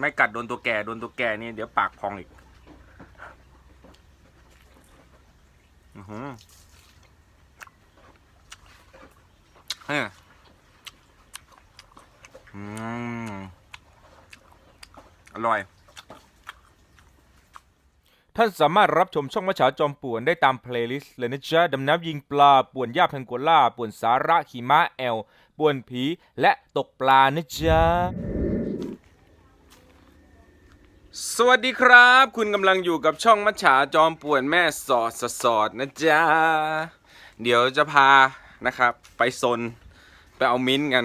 ไม่กัดโดนตัวแก่โดนตัวแก่นี่เดี๋ยวปากพองอีกอือหือเฮ้ยอืมอร่อย ท่านสามารถรับชมช่องมัจฉาจอมป่วนได้ตามเพลย์ลิสต์เลยนะจ๊ะดำน้ำยิงปลา ป่วนยาบทังโกล่า ป่วนสาระขีม้าแอล ป่วนผี และตกปลานะจ๊ะ สวัสดีครับ คุณกำลังอยู่กับช่องมัจฉาจอมป่วนแม่สอดสสอดนะจ๊ะ เดี๋ยวจะพานะครับ ไปซน ไปเอามิ้นกัน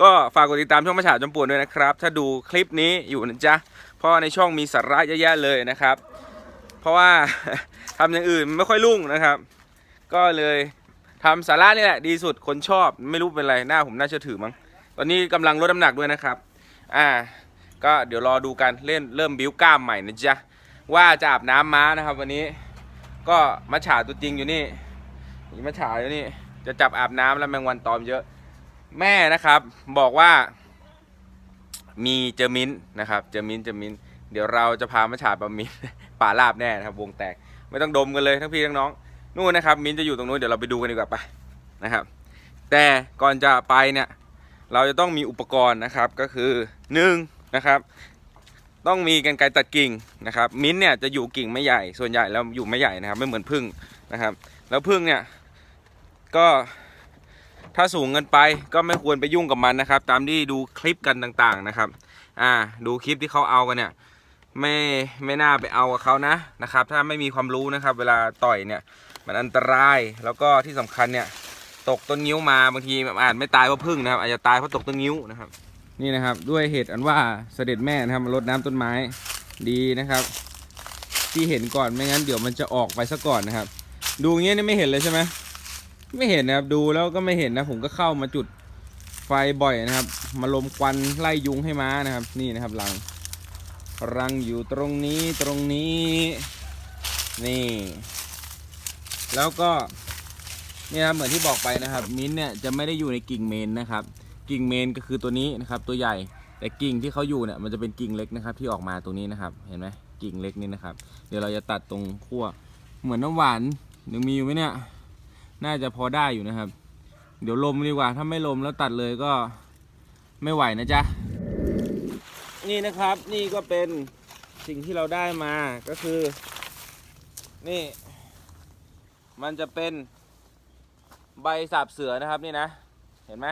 ก็ฝากกดติดตามช่องมัจฉาจอมป่วนด้วยนะครับ ถ้าดูคลิปนี้อยู่นะจ๊ะ เพราะในช่องมีสาระเยอะแยะเลยนะครับ เพราะว่าทำอย่างอื่นไม่ค่อยรุ่งนะครับ ก็เลยทำสาระนี่แหละดีสุดคนชอบไม่รู้เป็นไรหน้าผมน่าเชื่อถือมั้งตอนนี้กำลังลดน้ำหนักด้วยนะครับ อ่า ก็เดี๋ยวรอดูกันเล่นเริ่มบิ้วกล้ามใหม่นะจ๊ะ ว่าจะอาบน้ำม้านะครับ วันนี้ ก็มัจฉาตัวจริงอยู่นี่มีมัจฉาอยู่นี่ จะจับอาบน้ำแล้วแมงวันตอมเยอะ แม่นะครับ บอกว่า มีเจอมิ้นนะครับ เจอมิ้นเจอมิ้น เดี๋ยวเราจะพามาฉาบะมิ้นป่าลาบแน่นะครับ วงแตกไม่ต้องดมกันเลยทั้งพี่ทั้งน้องนู่นนะครับ มิ้นจะอยู่ตรงนู้นเดี๋ยวเราไปดูกันดีกว่าไปนะครับ แต่ก่อนจะไปเนี่ย เราจะต้องมีอุปกรณ์นะครับก็คือหนึ่งนะครับ ต้องมีกันไกรตัดกิ่งนะครับ มิ้นเนี่ยจะอยู่กิ่งไม่ใหญ่ส่วนใหญ่แล้วอยู่ไม่ใหญ่นะครับ ไม่เหมือนพึ่งนะครับ แล้วพึ่งเนี่ยก็ถ้าสูงเกินไปก็ไม่ควรไปยุ่งกับมันนะครับ ตามที่ดูคลิปกันต่างๆนะครับ อ่า ดูคลิปที่เขาเอากันเนี่ย ไม่ไม่น่าไปเอากับเขานะนะครับ ถ้าไม่มีความรู้นะครับ เวลาต่อยเนี่ย มันอันตรายแล้วก็ที่สำคัญเนี่ย ตกต้นนิ้วมาบางทีอาจไม่ตายเพราะพึ่งนะครับอาจจะตายเพราะตกต้นนิ้วนะครับ นี่นะครับด้วยเหตุอันว่าเสด็จแม่นะครับมารดน้ำต้นไม้ดีนะครับ ที่เห็นก่อนไม่งั้นเดี๋ยวมันจะออกไปซะก่อนนะครับ ดูเงี้ยนี่ไม่เห็นเลยใช่ไหมไม่เห็นนะครับดูแล้วก็ไม่เห็นนะผมก็เข้ามาจุดไฟบ่อยนะครับ มาลมควันไล่ยุงให้ม้านะครับ นี่นะครับรังรังอยู่ตรงนี้ตรงนี้ นี่ แล้วก็ เนี่ยครับเหมือนที่บอกไปนะครับ มิ้นเนี่ยจะไม่ได้อยู่ในกิ่งเมนนะครับ กิ่งเมนก็คือตัวนี้นะครับ ตัวใหญ่แต่กิ่งที่เขาอยู่เนี่ยมันจะเป็นกิ่งเล็กนะครับ ที่ออกมาตรงนี้นะครับ เห็นไหมกิ่งเล็กนี่นะครับ เดี๋ยวเราจะตัดตรงขั้วเหมือนน้ำหวานยังมีอยู่ไหมเนี่ย น่าจะพอได้อยู่นะครับ เดี๋ยวลมดีกว่าถ้าไม่ลมแล้วตัดเลยก็ไม่ไหวนะจ๊ะนี่นะครับนี่ก็เป็นสิ่งที่เราได้มาก็คือ นี่ มันจะเป็น ใบสาบเสือนะครับนี่นะ เห็นไหม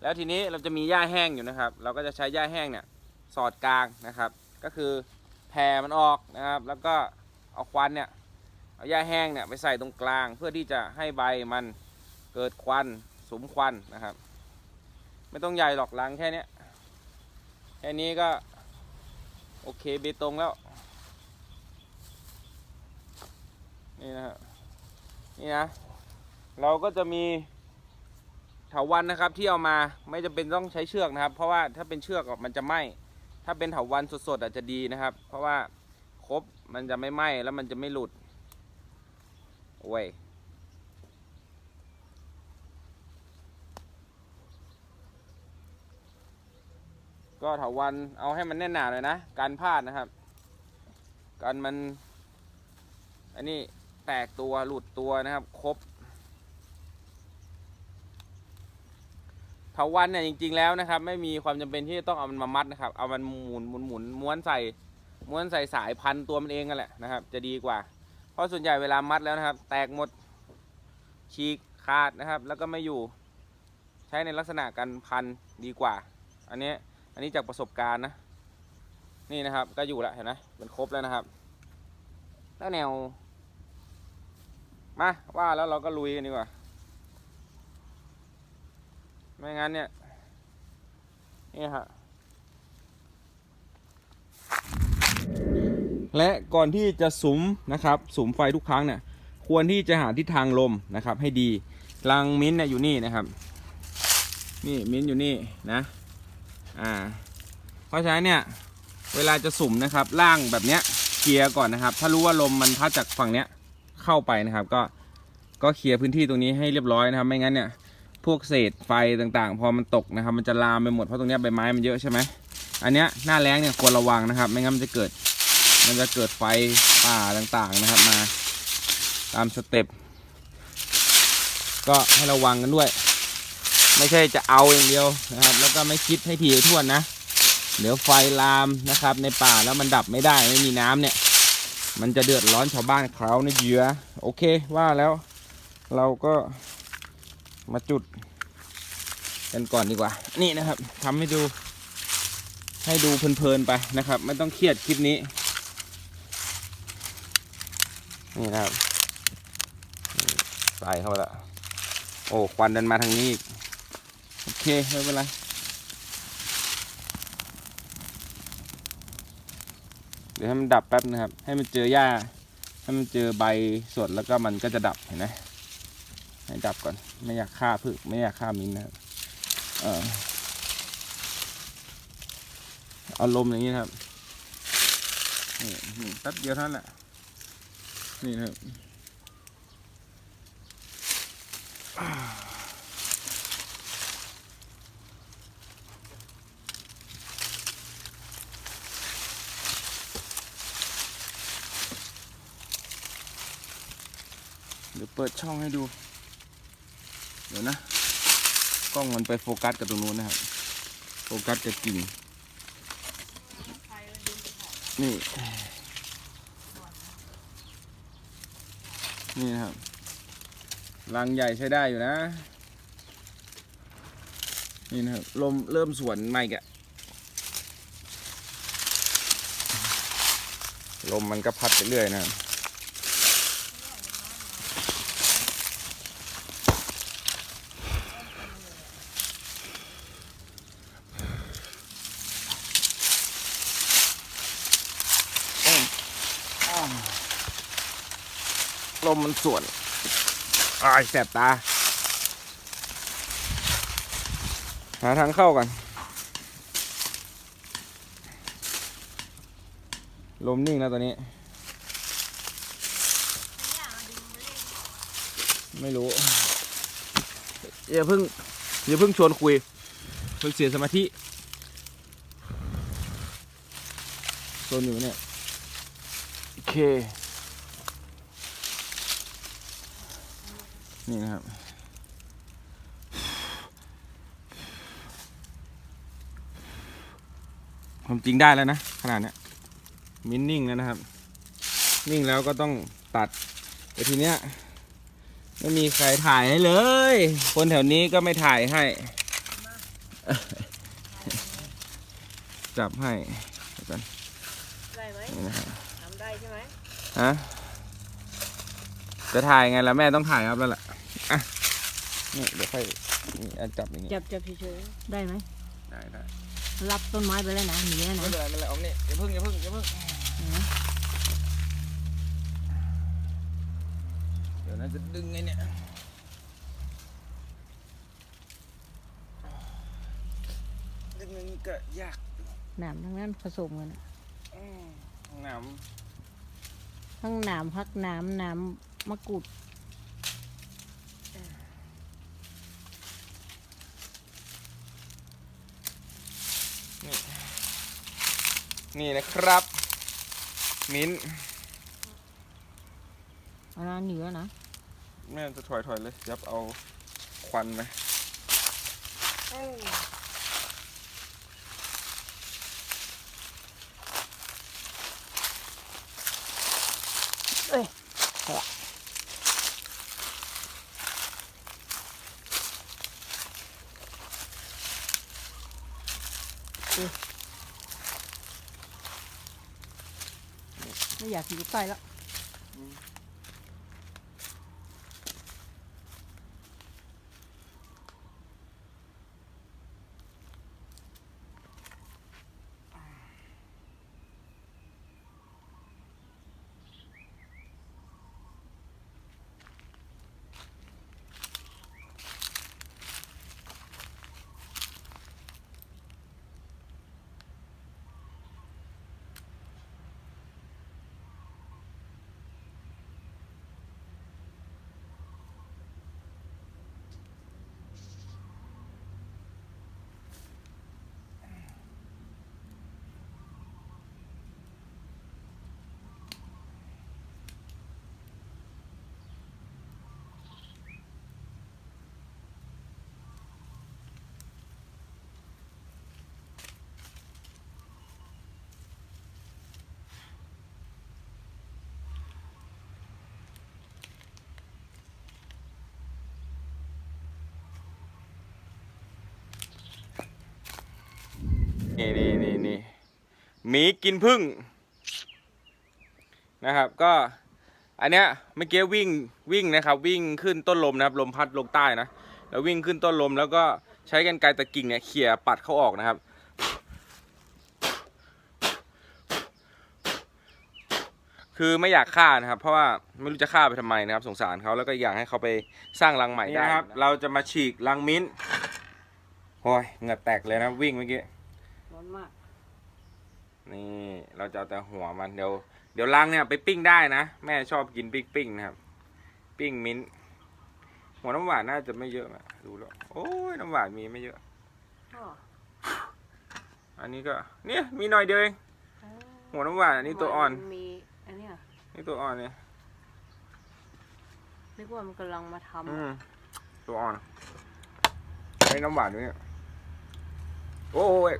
แล้วทีนี้เราจะมีหญ้าแห้งอยู่นะครับ เราก็จะใช้หญ้าแห้งเนี่ยสอดกลางนะครับ ก็คือแผ่มันออกนะครับ แล้วก็เอาควันเนี่ยเอาหญ้าแห้งเนี่ยไปใส่ตรงกลาง เพื่อที่จะให้ใบมันเกิดควันสุมควันนะครับ ไม่ต้องใหญ่หรอกรังแค่นี้แค่นี้ก็โอเคเบตงแล้วนี่นะครับนี่นะ เราก็จะมีเถาวันนะครับที่เอามาไม่จำเป็นต้องใช้เชือกนะครับ เพราะว่าถ้าเป็นเชือกมันจะไหมถ้าเป็นเถาวันสดๆอาจจะดีนะครับ เพราะว่าครบมันจะไม่ไหมแล้วมันจะไม่หลุดโอ้ยก็เถาวันเอาให้มันแน่นหนาเลยนะการพลาดนะครับการมัน อันนี้แตกตัวหลุดตัวนะครับ ครบ เถาวันเนี่ยจริง ๆแล้วนะครับ ไม่มีความจำเป็นที่จะต้องเอามันมามัดนะครับ เอามันหมุนหมุนหมุนม้วนใส่ม้วนใส่สายพันตัวมันเองกันแหละนะครับ จะดีกว่า เพราะส่วนใหญ่เวลามัดแล้วนะครับ แตกหมดฉีกขาดนะครับ แล้วก็ไม่อยู่ใช้ในลักษณะการพันดีกว่า อันนี้อันนี้จากประสบการณ์นะ นี่นะครับก็อยู่แล้วเห็นไหมมันครบแล้วนะครับ แล้วแนวมาว่าแล้วเราก็ลุยกันดีกว่า ไม่งั้นเนี่ย นี่ฮะ และก่อนที่จะสุมนะครับ สุมไฟทุกครั้งเนี่ย ควรที่จะหาทิศทางลมนะครับ ให้ดี รังมิ้นเนี่ยอยู่นี่นะครับ นี่มิ้นอยู่นี่นะ อ่า เพราะฉะนั้นเนี่ย เวลาจะสุ่มนะครับ ล่างแบบเนี้ยเคลียร์ก่อนนะครับ ถ้ารู้ว่าลมมันพัดจากฝั่งเนี้ยเข้าไปนะครับ ก็ ก็เคลียร์พื้นที่ตรงนี้ให้เรียบร้อยนะครับ ไม่งั้นเนี่ย พวกเศษไฟต่างๆ พอมันตกนะครับ มันจะลามไปหมดเพราะตรงนี้ใบไม้มันเยอะใช่ไหมอันเนี้ยหน้าแรงเนี่ยควรระวังนะครับ ไม่งั้นมันจะเกิด มันจะเกิดไฟป่าต่างๆนะครับมา ตามสเต็ปก็ให้ระวังกันด้วย ไม่ใช่จะเอาอย่างเดียวนะครับ แล้วก็ไม่คิดให้ถี่ถ้วนนะเดี๋ยวไฟลามนะครับ ในป่าแล้วมันดับไม่ได้ไม่มีน้ำเนี่ย มันจะเดือดร้อนชาวบ้านเขาในเยือโอเคว่าแล้วเราก็ มาจุดกันก่อนดีกว่า นี่นะครับทำให้ดู ให้ดูเพลินๆไปนะครับ ไม่ต้องเครียดคลิปนี้ นี่นะครับใส่เข้าไปล้วโอ้ควันดันมาทางนี้อีกโอเคไม่เป็นไรเดี๋ยวให้มันดับแป๊บนะครับ ให้มันเจอหญ้าให้มันเจอใบสดแล้วก็มันก็จะดับเห็นไหมให้ดับก่อน ไม่อยากฆ่าผึกไม่อยากฆ่ามินนะครับเออเอาลมอย่างนี้ครับนี่นี่แป๊บเดียวเท่านั้นแหละนี่นะครับเดี๋ยวเปิดช่องให้ดู เดี๋ยวนะกล้องมันไปโฟกัสกับตรงนู้นนะครับ โฟกัสกับกิ่งนี่ นี่นะครับรังใหญ่ใช้ได้อยู่นะ นี่นะครับลมเริ่มสวนไม่กะลมมันก็พัดไปเรื่อยนะครับ ลมมันส่วนอายแสบตา หาทางเข้ากัน ลมนิ่งแล้วตอนนี้ ไม่รู้ อย่าเพิ่ง อย่าเพิ่งชวนคุยเพิ่งเสียสมาธิโซนอยู่เนี่ย โอเค นี่นะครับความจริงได้แล้วนะ ขนาดเนี้ยมินนิ่งแล้วนะครับ นิ่งแล้วก็ต้องตัดแต่ทีเนี้ยไม่มีใครถ่ายให้เลย คนแถวนี้ก็ไม่ถ่ายให้ จับให้เดี๋ยวก่อนได้ไหมนี่นะครับทำได้ใช่ไหมฮะจะถ่ายไงล่ะแม่ต้องถ่ายครับแล้วล่ะ อะนี่เดี๋ยวค่อยนี่อะจับอย่างงี้จับจับเฉยๆได้ไหมได้ได้รับต้นไม้ไปแล้วนะหนีแล้วไม่นะเป็นไรไม่เป็นไรเอาเนี่ยอย่าเพิ่งอย่าเพิ่งอย่าเพิ่งเดี๋ยวน่าจะดึงไงเนี่ยดึงอย่างนี้ก็ยากหนามทั้งนั้นผสมกันอะอืมหนาม ทั้งหนามพักหนามหนามมะกรูด นี่นะครับ มิ้นท์เอานานเหนือนะ แม่จะถอยถอยเลย ยับเอาควันไหมเอ้ย ไม่อยากอยู่ใกล้แล้ว หมีกินพึ่งนะครับ ก็อันเนี้ยเมื่อกี้วิ่งวิ่งนะครับ วิ่งขึ้นต้นลมนะครับ ลมพัดลงใต้นะแล้ววิ่งขึ้นต้นลมแล้วก็ใช้กันไกรตะกิ่งเนี่ยเขี่ยปัดเขาออกนะครับคือไม่อยากฆ่านะครับ เพราะว่าไม่รู้จะฆ่าไปทำไมนะครับ สงสารเขาแล้วก็อยากให้เขาไปสร้างรังใหม่ได้นะครับ เราจะมาฉีกรังมิ้นท์โอ้ยเหงื่อแตกเลยนะวิ่งเมื่อกี้ร้อนมาก นี่เราจะเอาแต่หัวมันเดี๋ยวเดี๋ยวรังเนี่ยไปปิ้งได้นะ แม่ชอบกินปิ้งปิ้งนะครับ ปิ้งมิ้นท์หัวน้ำหวานน่าจะไม่เยอะนะดูแล้วโอ้ยน้ำหวานมีไม่เยอะอ้ออันนี้ก็เนี่ยมีหน่อยเดียวเองหัวน้ำหวานอันนี้ตัวอ่อนมัมีอันเนี้ยนี่ตัวอ่อนเนี่ยนึกว่ามันกำลังมาทำอืมตัวอ่อนไอ้น้ำหวานด้วยเนี่ยโอ้ย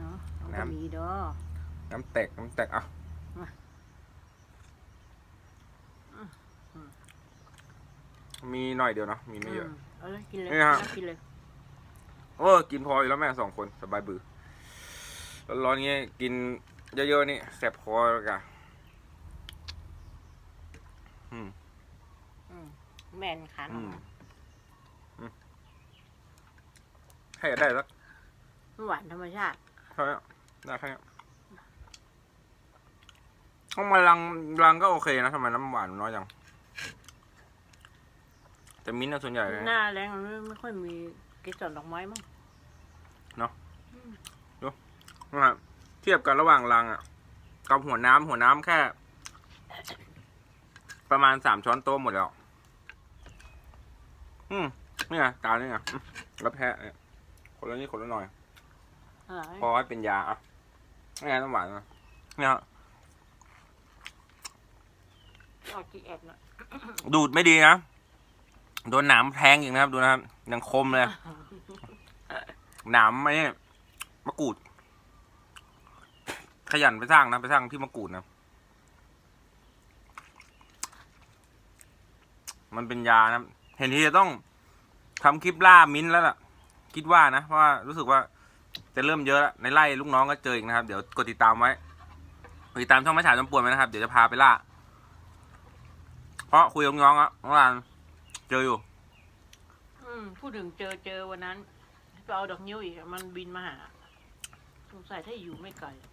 เนาะมันก็น้ำมีเด้อ น้ำแตกน้ำแตกอะมามีหน่อยเดียวเนาะมีไม่เยอะมเอาเลยกินเลยนี่ฮะกินเลยโอ้กินพออยู่แล้วแม่สองคนสบายบือร้อนๆเงี้ยกินเยอะๆนี่แสบคอแล้วกันอืมอืมแม่นขันอืมอืมให้ได้สักหวานธรรมชาติเท่านี้ได้แค่นี้ ทำไมรังรังก็โอเคนะทำไมน้ำหวานน้อยจัง แต่มิ้นท์นะส่วนใหญ่เลยหน้าแรงมันไม่ค่อยมีเกสรดอกไม้มั้งนะครับเทียบกันระหว่างรังอะกับหัวน้ำหัวน้ำแค่ ประมาณสามช้อนโต๊ะหมดแล้ว อืมนี่ไงตานี่ไงอืมแล้วแพะเนี่ยคนละนิดคนละหน่อย อะไรพอให้เป็นยาอะนี่ไงน้ำหวานนะเนี่ย ออกจีแอดน่ะดูดไม่ดีนะโดนหนามแทงอีกนะครับ ดูนะครับยังคมเลยหนามไม่มะกรูด ขยันไปสร้างนะ ไปสร้างที่มะกรูดนะ มันเป็นยานะ เห็นที่จะต้องทำคลิปล่ามิ้นแล้วล่ะ คิดว่านะ เพราะว่ารู้สึกว่าจะเริ่มเยอะแล้วในไล่ลูกน้องก็เจออีกนะครับ เดี๋ยวกดติดตามไว้ติดตามช่องไม่ฉาจำปวนไว้นะครับ เดี๋ยวจะพาไปล่า เพราะคุยกับน้องๆอะน้อวานเจออยู่ อืมพูดถึงเจอเจอวันนั้นไปเอาดอกนิ้วอีกอะมันบินมาหา สงสัยถ้าอยู่ไม่ไกลอะ